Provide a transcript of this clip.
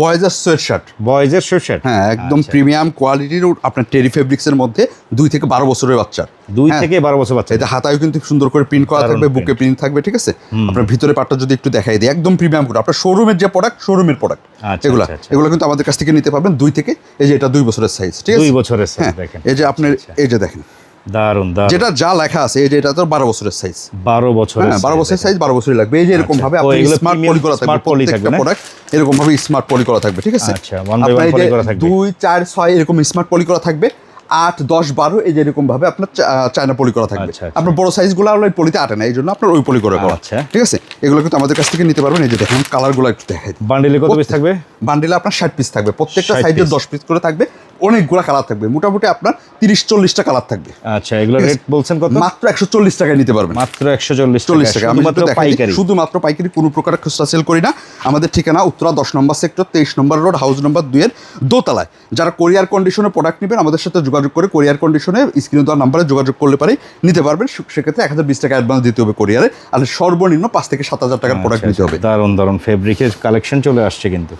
বয়েজের sweatshirt বয়েজের sweat হ্যাঁ একদম প্রিমিয়াম কোয়ালিটির আপনার টেরি ফেব্রিক্সের মধ্যে দুই থেকে বারো বছরের বাচ্চার দুই হ্যাঁ। থেকে বারো বছর বাচ্চা। এটা হাতায়ও কিন্তু সুন্দর করে প্রিন্ট করা থাকবে বুকে প্রিন্ট থাকবে ঠিক আছে? আপনার ভিতরে পাটটা যদি একটু দেখাই দিই একদম প্রিমিয়াম করে আপনার শোরুমের যে প্রোডাক্ট শোরুমের প্রোডাক্ট আচ্ছা, এগুলো। আচ্ছা, আচ্ছা। এগুলো কিন্তু আমাদের কাছ থেকে নিতে পারবেন দুই থেকে এই যে এটা দুই বছরের সাইজ ঠিক আছে? দুই বছরের size হ্যাঁ, দেখেন। এই যে আপনার এই যে দেখেন। দারুণ যেটা যা লেখা আছে এই যে এটা তো বারো বছরের সাইজ বারো বছর হ্যাঁ বারো বছরের সাইজ বারো বছরই লাগবে। এই যে এরকম ভাবে আপনি স্মার্ট পলি করা থাকবে প্রত্যেকটা? প্রোডাক্ট এরকম ভাবে স্মার্ট পলি করা থাকবে ঠিক আছে? আচ্ছা, poly যে করা থাকবে। দুই চার ছয় এরকম স্মার্ট পলি করা থাকবে। আট দশ বারো এই যে এরকম ভাবে আপনার চায়না পলি করা থাকবে। আচ্ছা, আচ্ছা। আপনার বড় সাইজগুলো ওই পলিতে আটে না এই জন্য আপনার ওই পলি করে করা আচ্ছা। ঠিক আছে? এগুলো কিন্তু আমাদের কাছ থেকে নিতে পারবেন। এই যে দেখেন কালারগুলো একটু দেখাই বান্ডিলে কত পিস থাকবে? বান্ডিলে আপনার ষাট পিস থাকবে। প্রত্যেকটা 60 সাইজের দশ পিস করে থাকবে। অনেকগুলো কালার থাকবে। মোটামুটি আপনার তিরিশ চল্লিশটা কালার থাকবে। আচ্ছা এগুলো রেট বলছেন কত? মাত্র একশো চল্লিশ টাকায় নিতে পারবেন। মাত্র একশো চল্লিশ চল্লিশ টাকা শুধুমাত্র পাইকারি। শুধুমাত্র পাইকারি কোনো প্রকার খুচরা সেল করি না। আমাদের ঠিকানা উত্তরা দশ নম্বর সেক্টর তেইশ নম্বর রোড হাউস নম্বর দুইয়ের দোতলায়। যারা কোরিয়ার কন্ডিশনে প্রোডাক্ট নেবেন আমাদের সাথে যোগাযোগ করে কোরিয়ার কন্ডিশনে স্ক্রিনে দেওয়ার নাম্বারে যোগাযোগ করলে পারে নিতে পারবেন। সেক্ষেত্রে এক হাজার বিশ টাকা অ্যাডভান্স দিতে হবে কোরিয়ারে আর সর্বনিম্ন পাঁচ থেকে সাত হাজার টাকার প্রোডাক্ট নিতে হবে। দারুণ দারুণ ফেব্রিকের কালেকশন চলে আসছে কিন্তু।